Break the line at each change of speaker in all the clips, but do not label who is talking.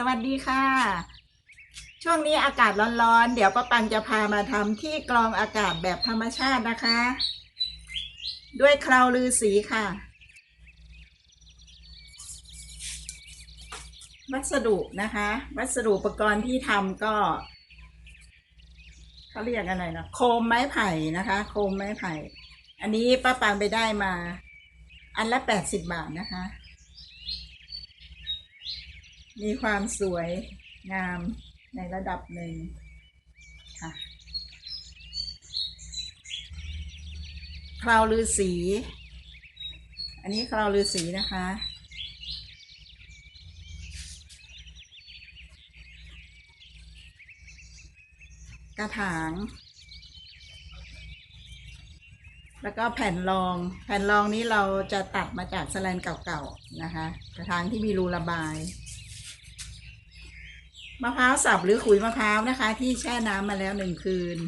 สวัสดีค่ะ ช่วงนี้อากาศร้อนๆ เดี๋ยวป้าปังจะพามาทำที่กรองอากาศแบบธรรมชาตินะคะ ด้วยเคราวลือสีค่ะ วัสดุนะคะ วัสดุอุปกรณ์ที่ทำก็เขาเรียกอะไรนะโคมไม้ไผ่นะคะ โคมไม้ไผ่ อันนี้ป้าปังไปได้มา อันละแปดสิบบาทนะคะ มีความสวยงามในระดับหนึ่งค่ะคราวลือสี อันนี้คราวลือสีนะคะ กระถาง แล้วก็แผ่นรอง แผ่นรองนี้เราจะตัดมาจากสแลนเก่าๆนะคะ กระถางที่มีรูระบาย มะพร้าวสับหรือขุยมะพร้าวนะคะ ที่แช่น้ำมาแล้วหนึ่งคืน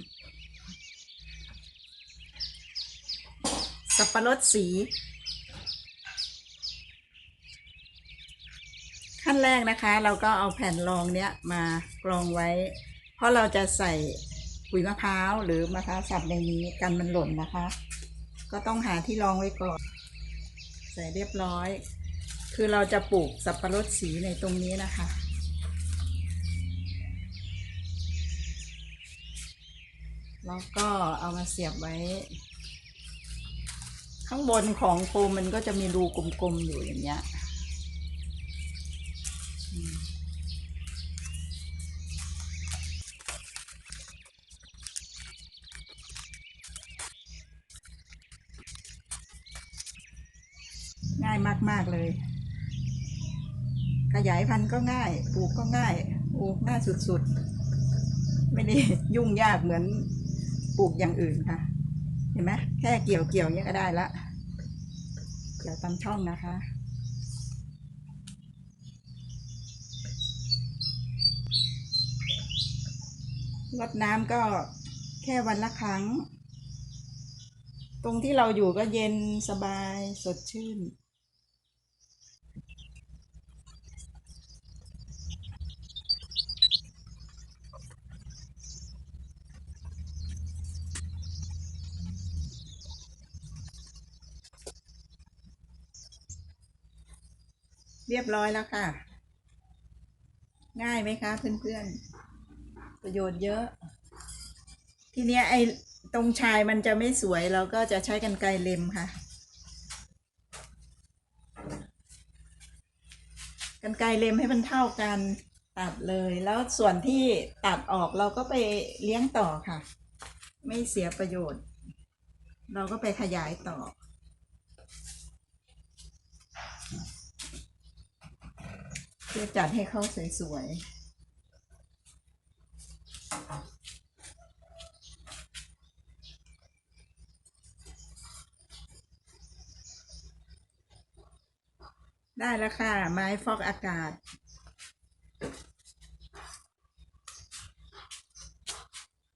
สับปะรดสี ขั้นแรกนะคะ เราก็เอาแผ่นรองเนี้ยมากรองไว้ เพราะเราจะใส่ขุยมะพร้าวหรือมะพร้าวสับในนี้กันมันหล่นนะคะ ก็ต้องหาที่รองไว้ก่อน ใส่เรียบร้อย คือเราจะปลูกสับปะรดสีในตรงนี้นะคะ แล้วก็เอามาเสียบไว้ ข้างบนของโคมมันก็จะมีรูกลมๆอยู่อย่างเงี้ยง่ายมาก ๆ เลย ขยายพันธุ์ก็ง่าย ปลูกก็ง่าย ปลูกง่ายสุด ๆ ไม่ได้ยุ่งยากเหมือน ปลูกอย่างอื่นค่ะ เห็นไหมแค่เกี่ยวเกี่ยวเนี้ยก็ได้ละเกี่ยวตามช่องนะคะรดน้ำก็แค่วันละครั้ง ตรงที่เราอยู่ก็เย็นสบายสดชื่น เรียบร้อยแล้วค่ะ ง่ายไหมคะเพื่อนๆ ประโยชน์เยอะ ทีเนี้ยไอ้ตรงชายมันจะไม่สวยเราก็จะใช้กันไกรเล็มค่ะ กันไกรเล็มให้มันเท่ากันตัดเลยแล้วส่วนที่ตัดออกเราก็ไปเลี้ยงต่อค่ะ ไม่เสียประโยชน์ เราก็ไปขยายต่อ เพื่อจัดให้เขาสวยๆได้แล้วค่ะ ไม้ฟอกอากาศ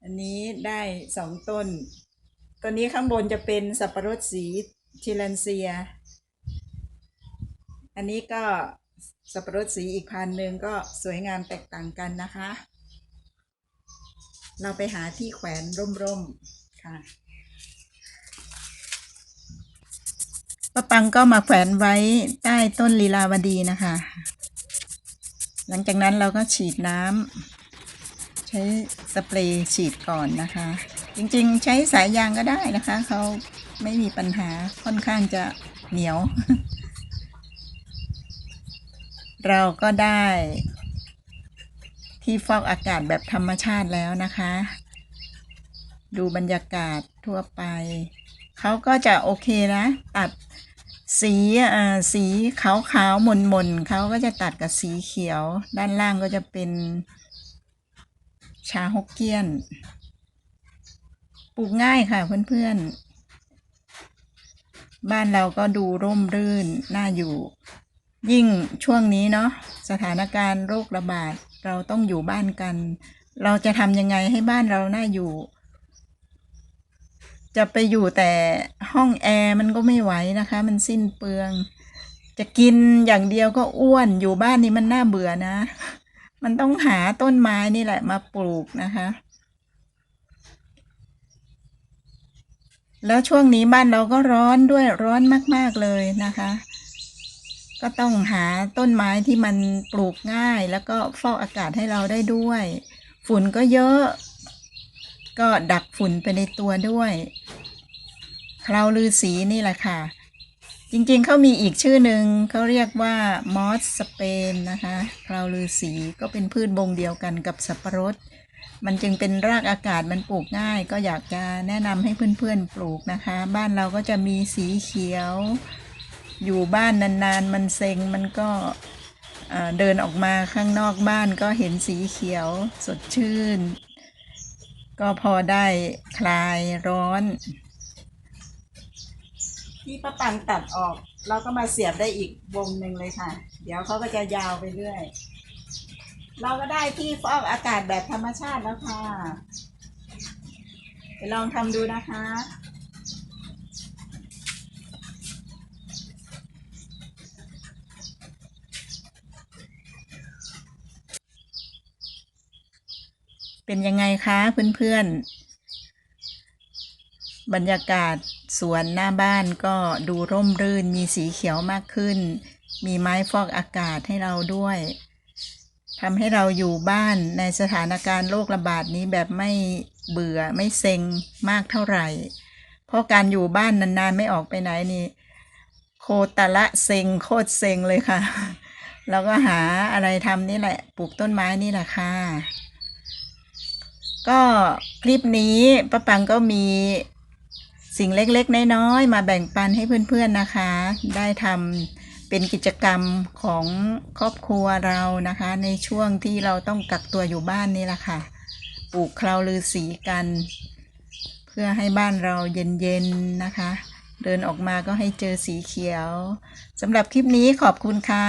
อันนี้ได้สองต้น ตัวนี้ข้างบนจะเป็นสับปะรดสีชิลันเซีย อันนี้ก็ สับปะรดสีอีกพันหนึ่งก็สวยงามแตกต่างกันนะคะ เราไปหาที่แขวนร่มๆค่ะป้าปังก็มาแขวนไว้ใต้ต้นลีลาวดีนะคะ หลังจากนั้นเราก็ฉีดน้ำใช้สเปรย์ฉีดก่อนนะคะ จริงๆใช้สายยางก็ได้นะคะ เขาไม่มีปัญหาค่อนข้างจะเหนียว เราก็ได้ที่ฟอกอากาศแบบธรรมชาติแล้วนะคะ ดูบรรยากาศทั่วไป เขาก็จะโอเคนะ ตัดสีอ่าสีขาวขาวๆมนมนๆเขาก็จะตัดกับสีเขียว ด้านล่างก็จะเป็นชาฮกเกี้ยน ปลูกง่ายค่ะเพื่อนๆ บ้านเราก็ดูร่มรื่น น่าอยู่ ยิ่งช่วงนี้เนาะสถานการณ์โรคระบาดเราต้องอยู่บ้านกัน เราจะทำยังไงให้บ้านเราน่าอยู่ จะไปอยู่แต่ห้องแอร์มันก็ไม่ไหวนะคะ มันสิ้นเปลือง จะกินอย่างเดียวก็อ้วนอยู่บ้านนี้มันน่าเบื่อนะ มันต้องหาต้นไม้นี่แหละมาปลูกนะคะ แล้วช่วงนี้บ้านเราก็ร้อนด้วยร้อนมาก ๆเลยนะคะ ก็ต้องหาต้นไม้ที่มันปลูกง่าย แล้วก็ฟอกอากาศให้เราได้ด้วย ฝุ่นก็เยอะ ก็ดักฝุ่นไปในตัวด้วยคราวลือสีนี่แหละค่ะ จริงๆเขามีอีกชื่อหนึ่งเขาเรียกว่ามอสสเปนนะคะคราวลือสีก็เป็นพืชบงเดียวกันกับสับปะรด มันจึงเป็นรากอากาศมันปลูกง่าย ก็อยากจะแนะนำให้เพื่อนๆปลูกนะคะ บ้านเราก็จะมีสีเขียว อยู่บ้านนานๆ มันเซ็งมันก็เดินออกมาข้างนอกบ้านก็เห็นสีเขียวสดชื่น ก็พอได้คลายร้อน ที่ป้าปังตัดออก เราก็มาเสียบได้อีกวงหนึ่งเลยค่ะ เดี๋ยวเขาก็จะยาวไปเรื่อย เราก็ได้ที่ฟอกอากาศแบบธรรมชาติแล้วค่ะ ไปลองทำดูนะคะ เป็นยังไงคะเพื่อนๆ บรรยากาศสวนหน้าบ้านก็ดูร่มรื่นมีสีเขียวมากขึ้น มีไม้ฟอกอากาศให้เราด้วยทำให้เราอยู่บ้านในสถานการณ์โรคระบาดนี้แบบไม่เบื่อไม่เซ็งมากเท่าไหร่ เพราะการอยู่บ้านนานๆไม่ออกไปไหนนี่ โคตรละเซ็งโคตรเซ็งเลยค่ะเราก็หาอะไรทำนี่แหละ ปลูกต้นไม้นี่แหละค่ะ ก็คลิปนี้ป้าปังก็มีสิ่งเล็กๆ น้อยๆ มาแบ่งปันให้เพื่อนๆนะคะ ได้ทำเป็นกิจกรรมของครอบครัวเรานะคะ ในช่วงที่เราต้องกักตัวอยู่บ้านนี่แหละค่ะ ปลูกคราวลือสีกัน เพื่อให้บ้านเราเย็นๆนะคะ เดินออกมาก็ให้เจอสีเขียวสำหรับคลิปนี้ขอบคุณค่ะ